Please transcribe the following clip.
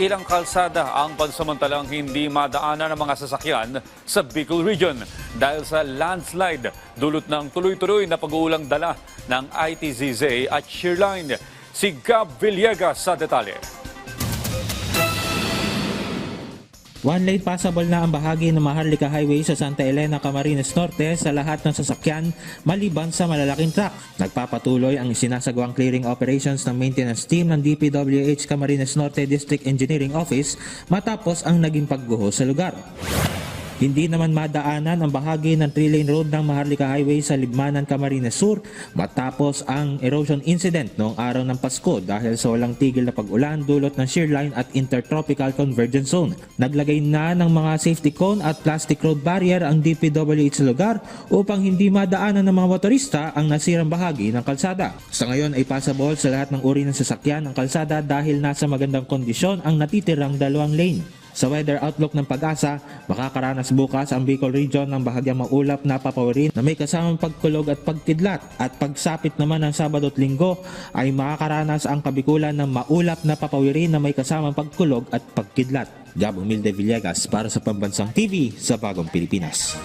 ilang kalsada ang pansamantalang hindi madaanan ng mga sasakyan sa Bicol Region dahil sa landslide dulot ng tuloy-tuloy na pag-uulang dala ng ITZZ at Shearline. Si Gab Villegas sa detalye. One lane passable na ang bahagi ng Maharlika Highway sa Santa Elena, Camarines Norte sa lahat ng sasakyan maliban sa malalaking truck. Nagpapatuloy ang sinasagawang clearing operations ng maintenance team ng DPWH Camarines Norte District Engineering Office matapos ang naging pagguho sa lugar. Hindi naman madaanan ang bahagi ng 3-lane road ng Maharlika Highway sa Libmanan, Camarines Sur matapos ang erosion incident noong araw ng Pasko dahil sa walang tigil na pag-ulan dulot ng shear line at intertropical convergence zone. Naglagay na ng mga safety cone at plastic road barrier ang DPWH sa lugar upang hindi madaanan ng mga motorista ang nasirang bahagi ng kalsada. Sa ngayon ay passable sa lahat ng uri ng sasakyan ng kalsada dahil nasa magandang kondisyon ang natitirang dalawang lane. Sa weather outlook ng pag-asa, makakaranas bukas ang Bicol Region ng bahagyang maulap na papawirin na may kasamang pagkulog at pagkidlat at pagsapit naman ng Sabado at Linggo ay makakaranas ang kabikulan ng maulap na papawirin na may kasamang pagkulog at pagkidlat. Gabo Milde Villegas para sa Pambansang TV sa Bagong Pilipinas.